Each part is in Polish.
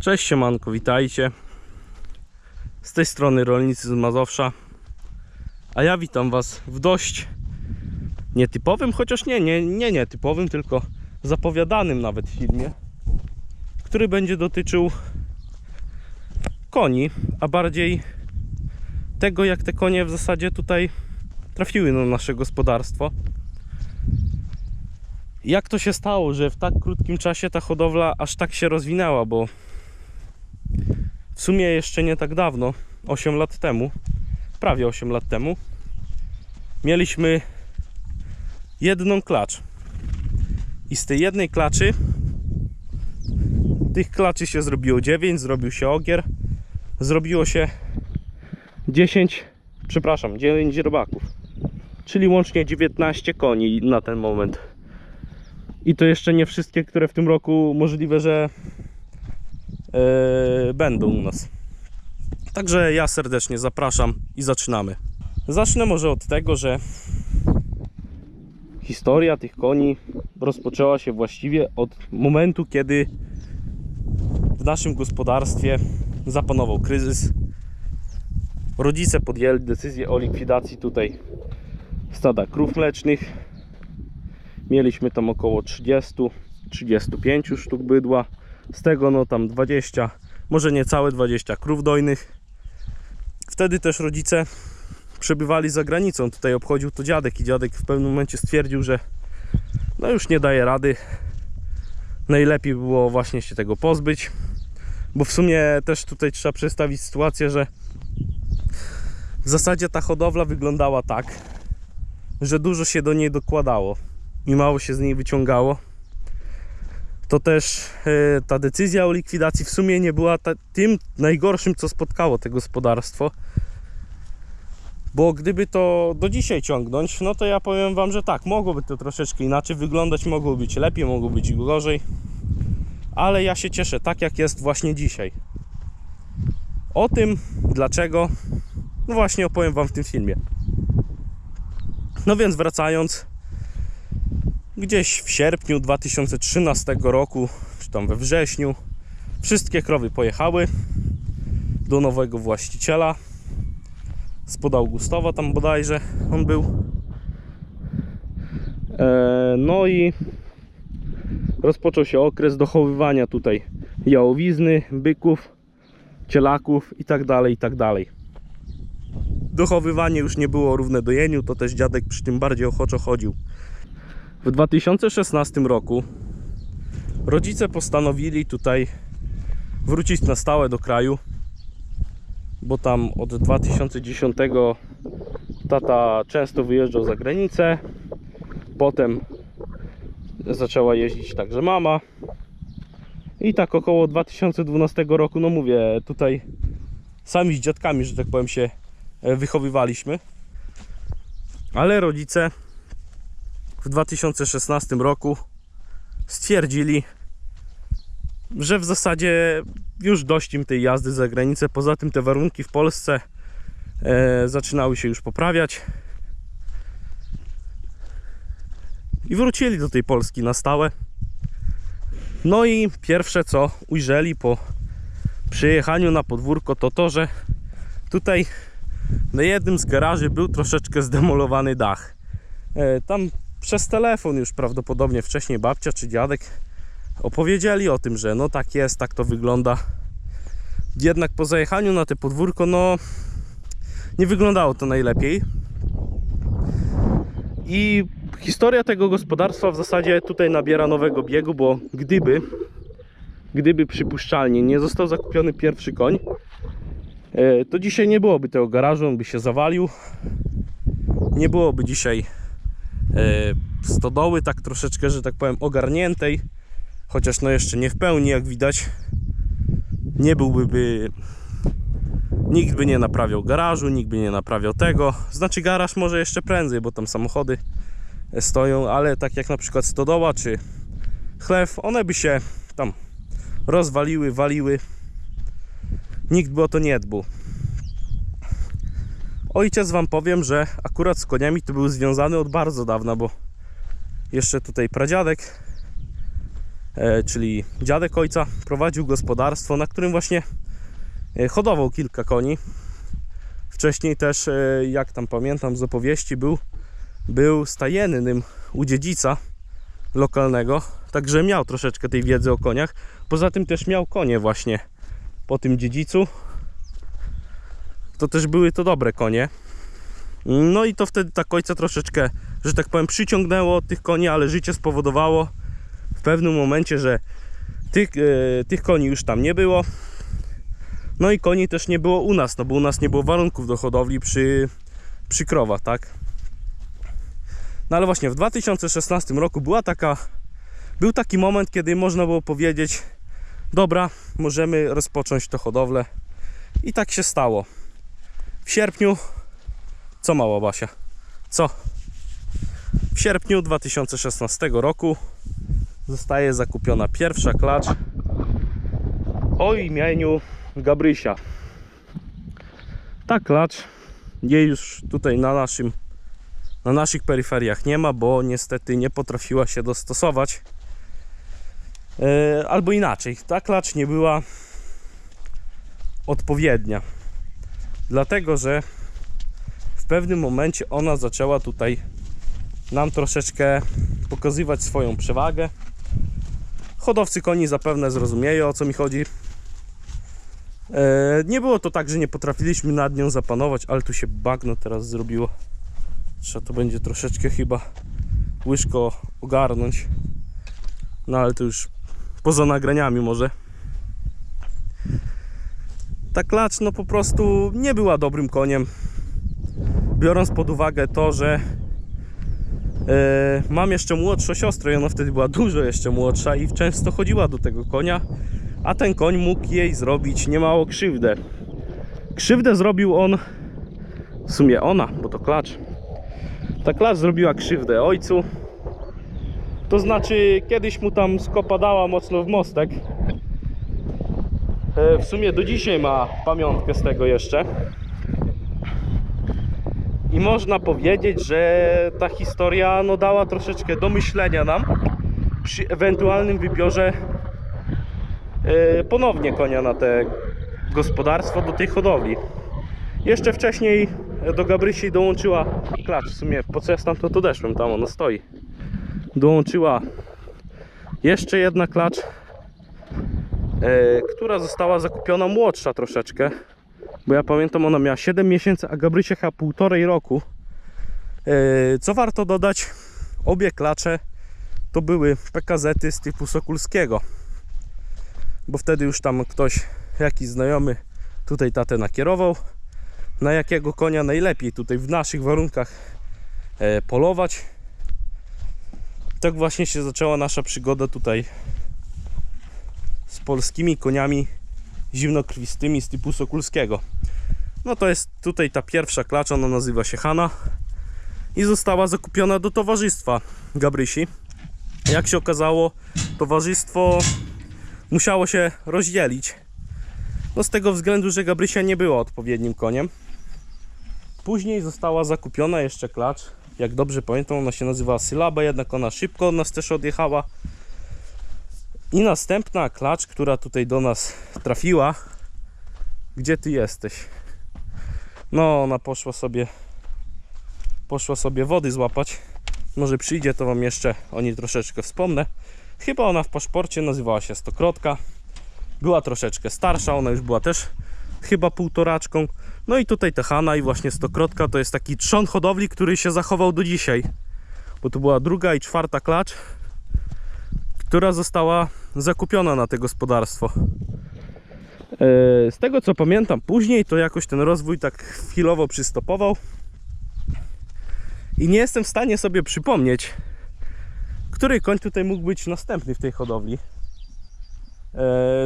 Cześć siemanko, witajcie. Z tej strony rolnicy z Mazowsza. A ja witam was w dość nietypowym, chociaż nie, nie, nie nietypowym, tylko zapowiadanym nawet filmie, który będzie dotyczył koni, a bardziej tego jak te konie w zasadzie tutaj trafiły na nasze gospodarstwo. Jak to się stało, że w tak krótkim czasie ta hodowla aż tak się rozwinęła, bo w sumie jeszcze nie tak dawno, 8 lat temu, prawie 8 lat temu, mieliśmy jedną klacz. I z tej jednej klaczy, tych klaczy się zrobiło 9, zrobił się ogier, zrobiło się 10, przepraszam, 9 robaków. Czyli łącznie 19 koni na ten moment. I to jeszcze nie wszystkie, które w tym roku możliwe, że będą u nas. Także ja serdecznie zapraszam i zaczynamy. Zacznę może od tego, że historia tych koni rozpoczęła się właściwie od momentu, kiedy w naszym gospodarstwie zapanował kryzys. Rodzice podjęli decyzję o likwidacji tutaj stada krów mlecznych. Mieliśmy tam około 30-35 sztuk bydła. Z tego no tam 20, może niecałe 20 krów dojnych. Wtedy też rodzice przebywali za granicą. Tutaj obchodził to dziadek i dziadek w pewnym momencie stwierdził, że no już nie daje rady. Najlepiej było właśnie się tego pozbyć. Bo w sumie też tutaj trzeba przedstawić sytuację, że w zasadzie ta hodowla wyglądała tak, że dużo się do niej dokładało i mało się z niej wyciągało. To też e, ta decyzja o likwidacji w sumie nie była tym najgorszym, co spotkało to gospodarstwo. Bo gdyby to do dzisiaj ciągnąć, no to ja powiem Wam, że tak, mogłoby to troszeczkę inaczej wyglądać, mogło być lepiej, mogło być gorzej. Ale ja się cieszę tak, jak jest właśnie dzisiaj. O tym, dlaczego, no właśnie opowiem Wam w tym filmie. No więc wracając, gdzieś w sierpniu 2013 roku, czy tam we wrześniu, wszystkie krowy pojechały do nowego właściciela. Spod Augustowa tam bodajże on był. E, no i rozpoczął się okres dochowywania tutaj jałowizny, byków, cielaków i tak dalej, i tak. Dochowywanie już nie było równe dojeniu, to też dziadek przy tym bardziej ochoczo chodził. W 2016 roku rodzice postanowili tutaj wrócić na stałe do kraju, bo tam od 2010 tata często wyjeżdżał za granicę. Potem zaczęła jeździć także mama. I tak około 2012 roku, no mówię, tutaj sami z dziadkami, że tak powiem, się wychowywaliśmy. Ale rodzice w 2016 roku stwierdzili, że w zasadzie już dość im tej jazdy za granicę. Poza tym te warunki w Polsce e, zaczynały się już poprawiać. I wrócili do tej Polski na stałe. No i pierwsze co ujrzeli po przyjechaniu na podwórko to to, że tutaj na jednym z garaży był troszeczkę zdemolowany dach. E, tam przez telefon już prawdopodobnie wcześniej babcia czy dziadek opowiedzieli o tym, że no tak jest, tak to wygląda. Jednak po zajechaniu na te podwórko, no nie wyglądało to najlepiej. I historia tego gospodarstwa w zasadzie tutaj nabiera nowego biegu, bo gdyby, gdyby przypuszczalnie nie został zakupiony pierwszy koń, e, to dzisiaj nie byłoby tego garażu, on by się zawalił. Nie byłoby dzisiaj stodoły tak troszeczkę, że tak powiem, ogarniętej. Chociaż no jeszcze nie w pełni, jak widać. Nie byłby by... Nikt by nie naprawiał garażu, nikt by nie naprawiał tego. Znaczy garaż może jeszcze prędzej, bo tam samochody stoją, ale tak jak na przykład stodoła czy chlew, one by się tam rozwaliły, waliły. Nikt by o to nie dbał. Ojciec wam powiem, że akurat z koniami to był związany od bardzo dawna, bo jeszcze tutaj pradziadek e, czyli dziadek ojca, prowadził gospodarstwo, na którym właśnie e, hodował kilka koni. Wcześniej też, e, jak tam pamiętam z opowieści, był, był stajennym u dziedzica lokalnego, także miał troszeczkę tej wiedzy o koniach. Poza tym też miał konie właśnie po tym dziedzicu. To też były to dobre konie. No i to wtedy tak ojca troszeczkę, że tak powiem, przyciągnęło tych koni, ale życie spowodowało w pewnym momencie, że tych, e, tych koni już tam nie było. No i koni też nie było u nas, no bo u nas nie było warunków do hodowli przy, przy krowach, tak? No ale właśnie w 2016 roku była taka, był taki moment, kiedy można było powiedzieć, dobra, możemy rozpocząć to hodowlę. I tak się stało. W sierpniu, co mała Basia? Co? W sierpniu 2016 roku zostaje zakupiona pierwsza klacz o imieniu Gabrysia. Ta klacz jej już tutaj na naszym na naszych peryferiach nie ma, bo niestety nie potrafiła się dostosować. E, albo inaczej, ta klacz nie była odpowiednia. Dlatego, że w pewnym momencie ona zaczęła tutaj nam troszeczkę pokazywać swoją przewagę. Hodowcy koni zapewne zrozumieją o co mi chodzi. E, nie było to tak, że nie potrafiliśmy nad nią zapanować, ale tu się bagno teraz zrobiło. Trzeba to będzie troszeczkę chyba łyżko ogarnąć. No ale to już poza nagraniami może. Ta klacz no po prostu nie była dobrym koniem. Biorąc pod uwagę to, że e, mam jeszcze młodszą siostrę i ona wtedy była dużo jeszcze młodsza i często chodziła do tego konia, a ten koń mógł jej zrobić niemało krzywdę. Krzywdę zrobił on, w sumie ona, bo to klacz. Ta klacz zrobiła krzywdę ojcu. To znaczy, kiedyś mu tam skopadała mocno w mostek. E, W sumie do dzisiaj ma pamiątkę z tego jeszcze. I można powiedzieć, że ta historia no, dała troszeczkę do myślenia nam przy ewentualnym wybiorze e, ponownie konia na te gospodarstwo, do tej hodowli. Jeszcze wcześniej do Gabrysi dołączyła klacz. W sumie po co ja stamtąd odeszłem? Tam ona stoi. Dołączyła jeszcze jedna klacz, która została zakupiona młodsza troszeczkę. Bo ja pamiętam, ona miała 7 miesięcy, a Gabrysia chyba półtorej roku. E, co warto dodać, obie klacze to były PKZ-y z typu Sokulskiego. Bo wtedy już tam ktoś, jakiś znajomy tutaj tatę nakierował na jakiego konia najlepiej tutaj w naszych warunkach e, polować. Tak właśnie się zaczęła nasza przygoda tutaj z polskimi koniami zimnokrwistymi z typu Sokulskiego. No to jest tutaj ta pierwsza klacz, ona nazywa się Hanna i została zakupiona do towarzystwa Gabrysi. Jak się okazało, towarzystwo musiało się rozdzielić. No z tego względu, że Gabrysia nie była odpowiednim koniem. Później została zakupiona jeszcze klacz. Jak dobrze pamiętam, ona się nazywa Sylaba, jednak ona szybko od nas też odjechała. I następna klacz, która tutaj do nas trafiła. Gdzie ty jesteś? No, ona poszła sobie poszła sobie wody złapać. Może przyjdzie, to wam jeszcze o niej troszeczkę wspomnę. Chyba ona w paszporcie nazywała się Stokrotka. Była troszeczkę starsza, ona już była też chyba półtoraczką. No i tutaj Techana i właśnie Stokrotka to jest taki trzon hodowli, który się zachował do dzisiaj. Bo to była druga i czwarta klacz, która została zakupiona na to gospodarstwo. E, Z tego co pamiętam później, to jakoś ten rozwój tak chwilowo przystopował. I nie jestem w stanie sobie przypomnieć, który koń tutaj mógł być następny w tej hodowli. E,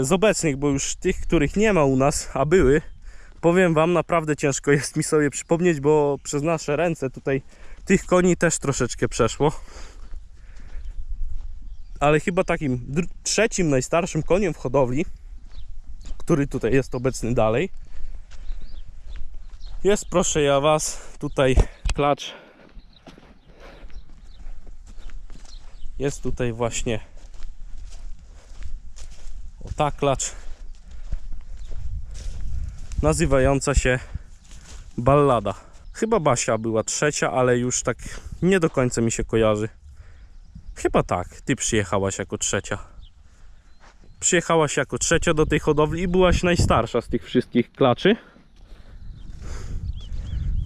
Z obecnych, bo już tych, których nie ma u nas, a były, powiem Wam, naprawdę ciężko jest mi sobie przypomnieć, bo przez nasze ręce tutaj tych koni też troszeczkę przeszło. Ale chyba takim trzecim najstarszym koniem w hodowli, który tutaj jest obecny dalej, jest, proszę ja Was, tutaj klacz. Jest tutaj właśnie ta klacz nazywająca się Ballada. Chyba Basia była trzecia, ale już tak nie do końca mi się kojarzy. Chyba tak, ty przyjechałaś jako trzecia. Przyjechałaś jako trzecia do tej hodowli i byłaś najstarsza z tych wszystkich klaczy.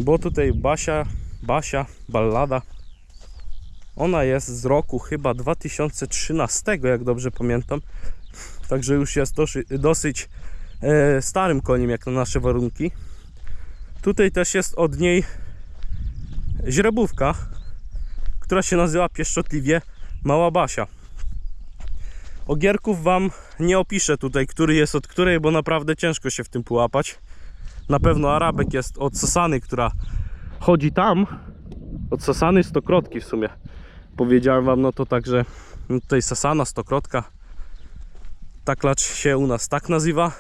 Bo tutaj Basia, Basia, Ballada, ona jest z roku chyba 2013, jak dobrze pamiętam. Także już jest dosyć, e, starym koniem, jak na nasze warunki. Tutaj też jest od niej źrebówka, która się nazywa pieszczotliwie Mała Basia. Ogierków Wam nie opiszę tutaj, który jest od której, bo naprawdę ciężko się w tym połapać. Na pewno Arabek jest od Sasany, która chodzi tam. Od Sasany stokrotki w sumie. Powiedziałem Wam, no to także tutaj Sasana, stokrotka. Ta klacz się u nas tak nazywa.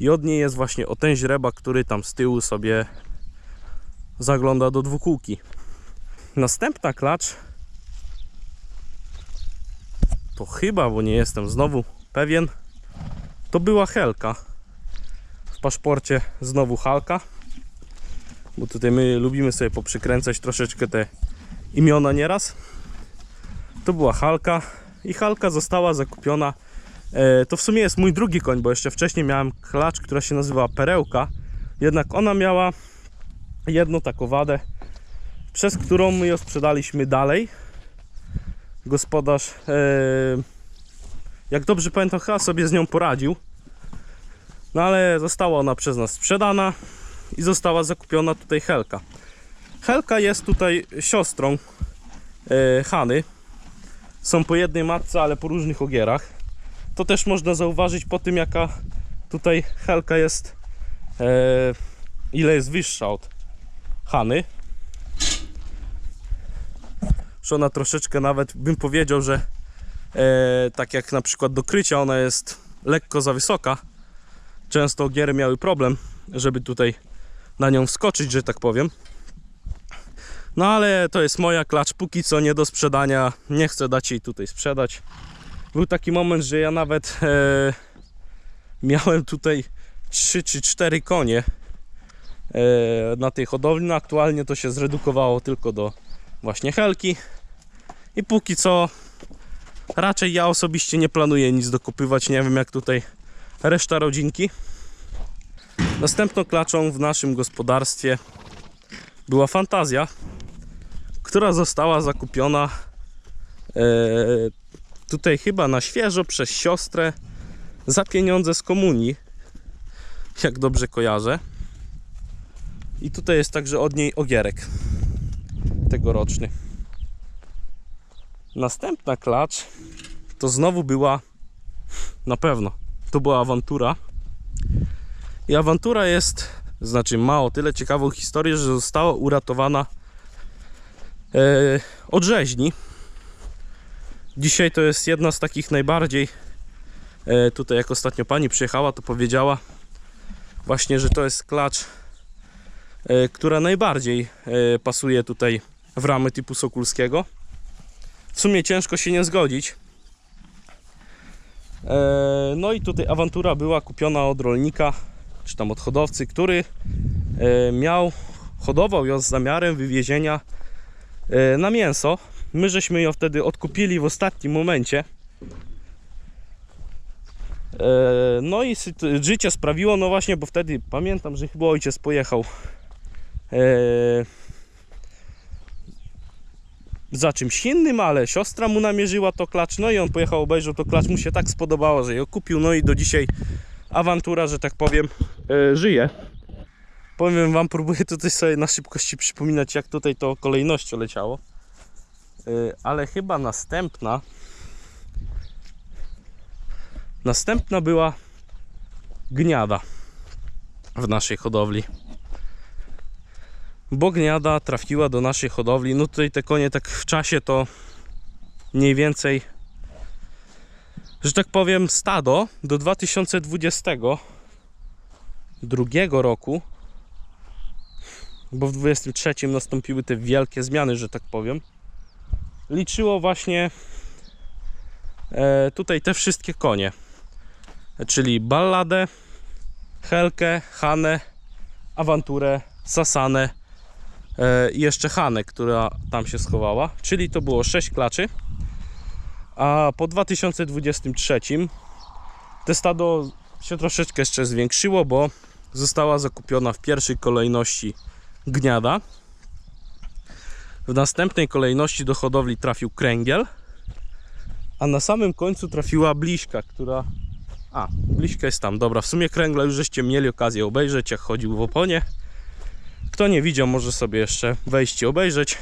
I od niej jest właśnie o ten źreba, który tam z tyłu sobie zagląda do dwukółki. Następna klacz to chyba, bo nie jestem znowu pewien, to była Helka. W paszporcie znowu Halka. Bo tutaj my lubimy sobie poprzykręcać troszeczkę te imiona nieraz. To była Halka i Halka została zakupiona. E, to w sumie jest mój drugi koń, bo jeszcze wcześniej miałem klacz, która się nazywała Perełka. Jednak ona miała jedną taką wadę, przez którą my ją sprzedaliśmy dalej. Gospodarz, jak dobrze pamiętam, chyba sobie z nią poradził. No ale została ona przez nas sprzedana i została zakupiona tutaj Helka. Helka jest tutaj siostrą e, Hany. Są po jednej matce, ale po różnych ogierach. To też można zauważyć po tym, jaka tutaj Helka jest, e, ile jest wyższa od Hany. Że ona troszeczkę nawet bym powiedział, że e, tak jak na przykład do krycia ona jest lekko za wysoka. Często ogiery miały problem, żeby tutaj na nią wskoczyć, że tak powiem. No ale to jest moja klacz, póki co nie do sprzedania, nie chcę dać jej tutaj sprzedać. Był taki moment, że ja nawet e, miałem tutaj 3 czy 4 konie e, na tej hodowli. No aktualnie to się zredukowało tylko do właśnie helki. I póki co raczej ja osobiście nie planuję nic dokupywać. Nie wiem jak tutaj reszta rodzinki. Następną klaczą w naszym gospodarstwie była fantazja, która została zakupiona e, tutaj chyba na świeżo przez siostrę za pieniądze z komunii, jak dobrze kojarzę. I tutaj jest także od niej ogierek tegoroczny. Następna klacz to znowu była na pewno to była awantura. I awantura jest, znaczy ma o tyle ciekawą historię, że została uratowana e, od rzeźni. Dzisiaj to jest jedna z takich najbardziej, e, tutaj jak ostatnio pani przyjechała, to powiedziała właśnie, że to jest klacz, e, która najbardziej pasuje tutaj w ramy typu Sokulskiego. W sumie ciężko się nie zgodzić. E, No i tutaj awantura była kupiona od rolnika, czy tam od hodowcy, który e, miał, hodował ją z zamiarem wywiezienia e, na mięso. My żeśmy ją wtedy odkupili w ostatnim momencie. No i życie sprawiło, no właśnie, bo wtedy pamiętam, że chyba ojciec pojechał za czymś innym, ale siostra mu namierzyła to klacz, no i on pojechał, obejrzał to klacz, mu się tak spodobało, że ją kupił, no i do dzisiaj awantura, że tak powiem, e, żyje. Powiem wam, próbuję tutaj sobie na szybkości przypominać, jak tutaj to kolejnością leciało. E, ale chyba następna następna była gniada w naszej hodowli bo gniada trafiła do naszej hodowli. No tutaj te konie tak w czasie to mniej więcej, że tak powiem, stado do 2022 roku, bo w 2023 nastąpiły te wielkie zmiany, że tak powiem. Liczyło właśnie e, tutaj te wszystkie konie. czyli Balladę, Helkę, Hanę, Awanturę, Sasanę i jeszcze Hanę, która tam się schowała, czyli to było 6 klaczy. A po 2023 te stado się troszeczkę jeszcze zwiększyło, bo została zakupiona w pierwszej kolejności gniada. W następnej kolejności do hodowli trafił kręgiel, a na samym końcu trafiła bliźka, która. A, bliźka jest tam. Dobra, w sumie kręgla już żeście mieli okazję obejrzeć, jak chodził w oponie. Kto nie widział, może sobie jeszcze wejść i obejrzeć.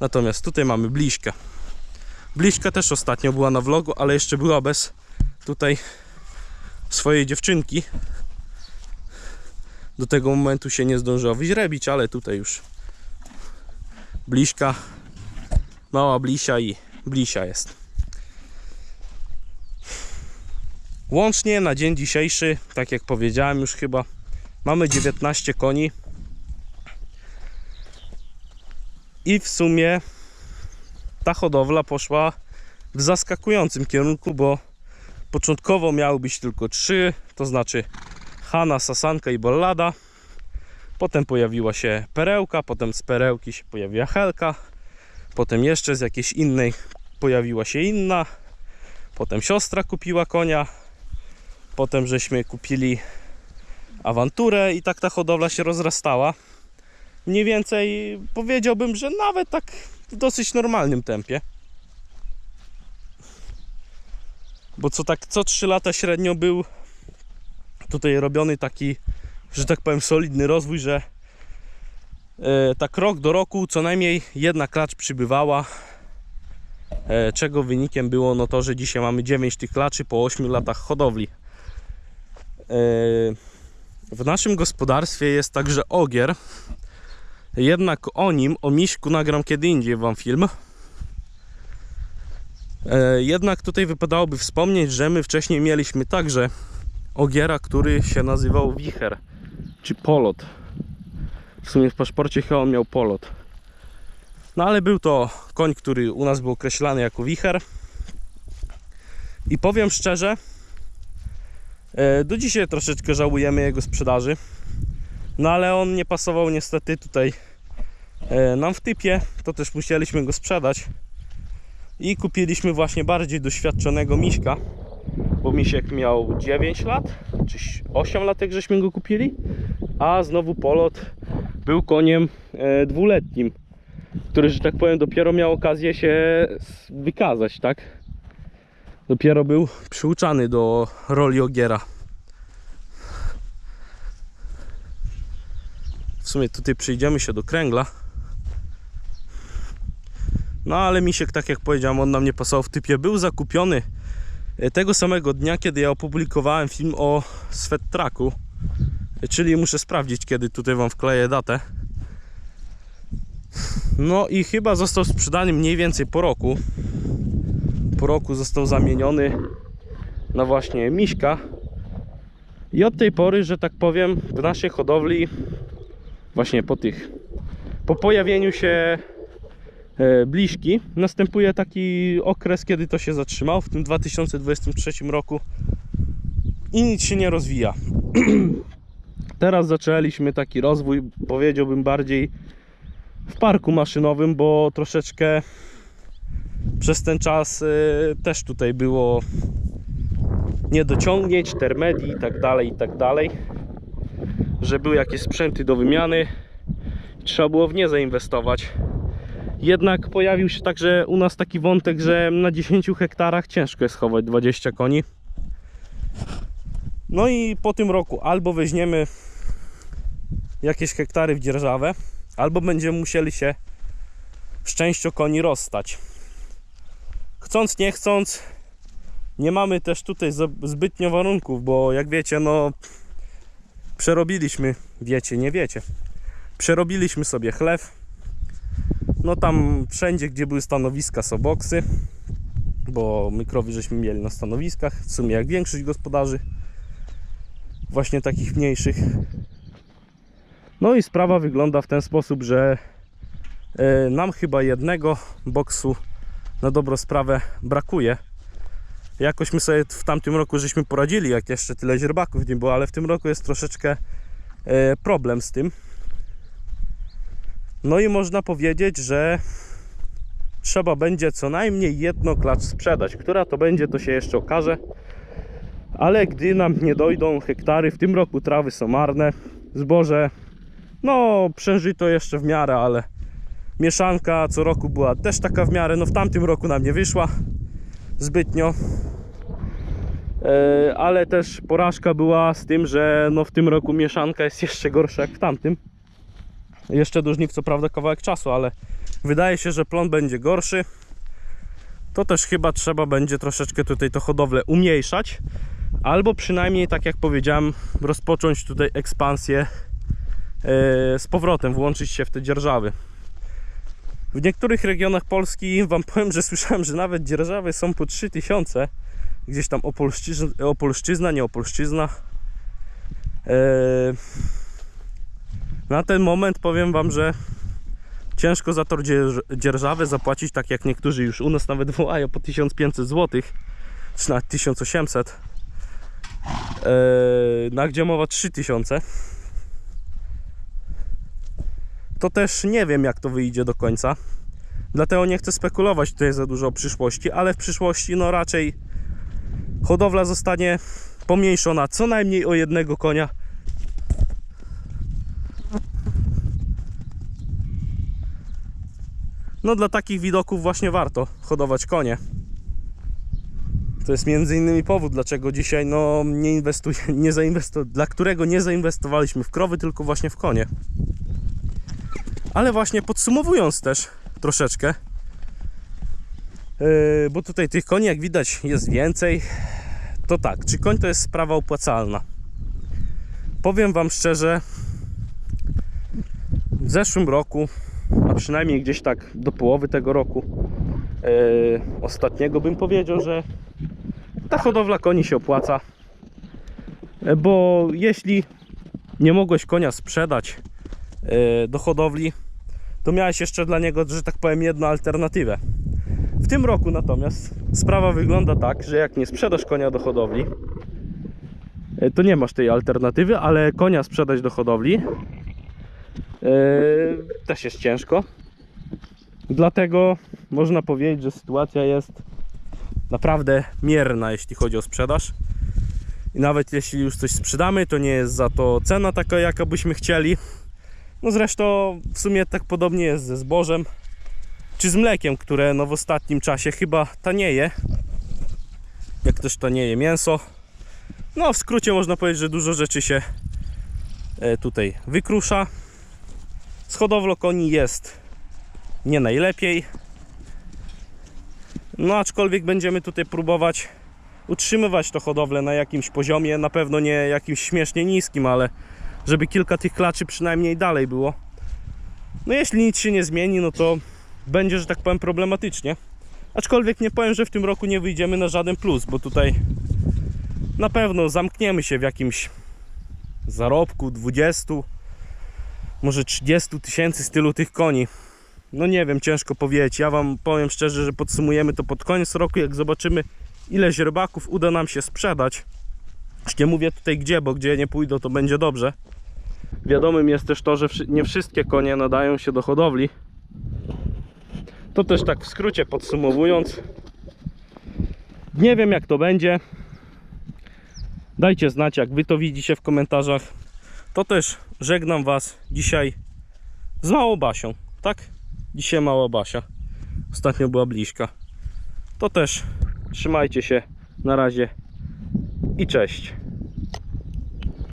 Natomiast tutaj mamy bliźkę. Bliźka też ostatnio była na vlogu, ale jeszcze była bez tutaj swojej dziewczynki. Do tego momentu się nie zdążyła wyźrebić, ale tutaj już bliźka, mała blisia i blisia jest. Łącznie na dzień dzisiejszy, tak jak powiedziałem już chyba, mamy 19 koni. I w sumie ta hodowla poszła w zaskakującym kierunku, bo początkowo miały być tylko trzy, to znaczy Hanna, Sasanka i Bollada. Potem pojawiła się perełka, potem z perełki się pojawiła Helka, potem jeszcze z jakiejś innej pojawiła się inna, potem siostra kupiła konia, potem żeśmy kupili awanturę i tak ta hodowla się rozrastała. Mniej więcej powiedziałbym, że nawet tak w dosyć normalnym tempie. Bo co tak co 3 lata średnio był tutaj robiony taki, że tak powiem, solidny rozwój, że e, tak rok do roku co najmniej jedna klacz przybywała. E, czego wynikiem było no to, że dzisiaj mamy 9 tych klaczy po 8 latach hodowli. E, w naszym gospodarstwie jest także ogier. Jednak o nim, o miśku nagram kiedy indziej wam film. E, Jednak tutaj wypadałoby wspomnieć, że my wcześniej mieliśmy także ogiera, który się nazywał wicher, czy polot. W sumie w paszporcie chyba on miał polot. No ale był to koń, który u nas był określany jako wicher. I powiem szczerze, e, do dzisiaj troszeczkę żałujemy jego sprzedaży. No ale on nie pasował niestety tutaj e, nam w typie, to też musieliśmy go sprzedać. I kupiliśmy właśnie bardziej doświadczonego miśka, bo misiek miał 9 lat, czy 8 lat jak żeśmy go kupili, a znowu polot był koniem e, dwuletnim, który, że tak powiem, dopiero miał okazję się wykazać, tak? Dopiero był przyuczany do roli ogiera. Sumie tutaj przyjdziemy się do kręgla. No ale misiek, tak jak powiedziałem, on nam nie pasował w typie. Był zakupiony e, tego samego dnia, kiedy ja opublikowałem film o Sweat Tracku. E, Czyli muszę sprawdzić, kiedy tutaj Wam wkleję datę. No i chyba został sprzedany mniej więcej po roku. Po roku został zamieniony na właśnie miśka. I od tej pory, że tak powiem, w naszej hodowli, właśnie po tych, po pojawieniu się e, bliźki, następuje taki okres, kiedy to się zatrzymało w tym 2023 roku i nic się nie rozwija. Teraz zaczęliśmy taki rozwój, powiedziałbym bardziej w parku maszynowym, bo troszeczkę przez ten czas e, też tutaj było niedociągnięć, termedii i tak dalej, i tak dalej, że były jakieś sprzęty do wymiany, trzeba było w nie zainwestować. Jednak pojawił się także u nas taki wątek, że na 10 hektarach ciężko jest chować 20 koni. No i po tym roku albo weźmiemy jakieś hektary w dzierżawę, albo będziemy musieli się z koni rozstać. Chcąc, nie chcąc, nie mamy też tutaj zbytnio warunków, bo jak wiecie, no przerobiliśmy, wiecie, nie wiecie, przerobiliśmy sobie chlew, no tam wszędzie, gdzie były stanowiska są boksy, bo my krowy żeśmy mieli na stanowiskach, w sumie jak większość gospodarzy, właśnie takich mniejszych. No i sprawa wygląda w ten sposób, że e, nam chyba jednego boksu na dobrą sprawę brakuje. Jakoś my sobie w tamtym roku żeśmy poradzili, jak jeszcze tyle źrebaków nie było, ale w tym roku jest troszeczkę e, problem z tym. No i można powiedzieć, że trzeba będzie co najmniej jedno klacz sprzedać. Która to będzie, to się jeszcze okaże. Ale gdy nam nie dojdą hektary, w tym roku trawy są marne, zboże, no przeżyto jeszcze w miarę, ale mieszanka co roku była też taka w miarę, no w tamtym roku nam nie wyszła zbytnio. E, ale też porażka była z tym, że no w tym roku mieszanka jest jeszcze gorsza jak w tamtym. Jeszcze dłużnik co prawda kawałek czasu, ale wydaje się, że plon będzie gorszy. To też chyba trzeba będzie troszeczkę tutaj to hodowlę umniejszać. Albo przynajmniej, tak jak powiedziałem, rozpocząć tutaj ekspansję e, z powrotem, włączyć się w te dzierżawy. W niektórych regionach Polski Wam powiem, że słyszałem, że nawet dzierżawy są po 3000. Gdzieś tam Opolszczyzna, Opolszczyzna nie Opolszczyzna. E, na ten moment powiem Wam, że ciężko za to dzierż- dzierżawę zapłacić, tak jak niektórzy już u nas nawet wołają po 1500 zł, czy nawet 1800. Eee, na gdzie mowa 3000 to też nie wiem jak to wyjdzie do końca. Dlatego nie chcę spekulować tutaj za dużo o przyszłości ale w przyszłości no raczej hodowla zostanie pomniejszona co najmniej o jednego konia. No dla takich widoków właśnie warto hodować konie. To jest między innymi powód, dlaczego dzisiaj no, nie inwestuję, nie zainwestu, dla którego nie zainwestowaliśmy w krowy, tylko właśnie w konie. Ale właśnie podsumowując też troszeczkę, yy, bo tutaj tych koni, jak widać, jest więcej, to tak, czy koń to jest sprawa opłacalna? Powiem Wam szczerze, w zeszłym roku, a przynajmniej gdzieś tak do połowy tego roku, yy, ostatniego bym powiedział, że ta hodowla koni się opłaca. Bo jeśli nie mogłeś konia sprzedać e, do hodowli, to miałeś jeszcze dla niego, że tak powiem, jedną alternatywę. W tym roku natomiast sprawa wygląda tak, że jak nie sprzedasz konia do hodowli, e, to nie masz tej alternatywy, ale konia sprzedać do hodowli e, też jest ciężko. Dlatego można powiedzieć, że sytuacja jest naprawdę mierna, jeśli chodzi o sprzedaż. I nawet jeśli już coś sprzedamy, to nie jest za to cena taka, jaka byśmy chcieli. No zresztą w sumie tak podobnie jest ze zbożem czy z mlekiem, które no w ostatnim czasie chyba tanieje. Jak też tanieje mięso. No w skrócie można powiedzieć, że dużo rzeczy się e, tutaj wykrusza. Z hodowlą koni jest nie najlepiej. No aczkolwiek będziemy tutaj próbować utrzymywać to hodowlę na jakimś poziomie, na pewno nie jakimś śmiesznie niskim, ale żeby kilka tych klaczy przynajmniej dalej było. No jeśli nic się nie zmieni, no to będzie, że tak powiem, problematycznie. Aczkolwiek nie powiem, że w tym roku nie wyjdziemy na żaden plus, bo tutaj na pewno zamkniemy się w jakimś zarobku 20, może 30 tysięcy z tylu tych koni. No nie wiem, ciężko powiedzieć. Ja Wam powiem szczerze, że podsumujemy to pod koniec roku, jak zobaczymy ile źrebaków uda nam się sprzedać. Już nie mówię tutaj gdzie, bo gdzie nie pójdą to będzie dobrze. Wiadomym jest też to, że nie wszystkie konie nadają się do hodowli. To też tak w skrócie podsumowując. Nie wiem jak to będzie. Dajcie znać jak Wy to widzicie w komentarzach. To też żegnam Was dzisiaj z małą Basią, tak? Dzisiaj mała Basia. Ostatnio była bliźka. To też trzymajcie się. Na razie i cześć.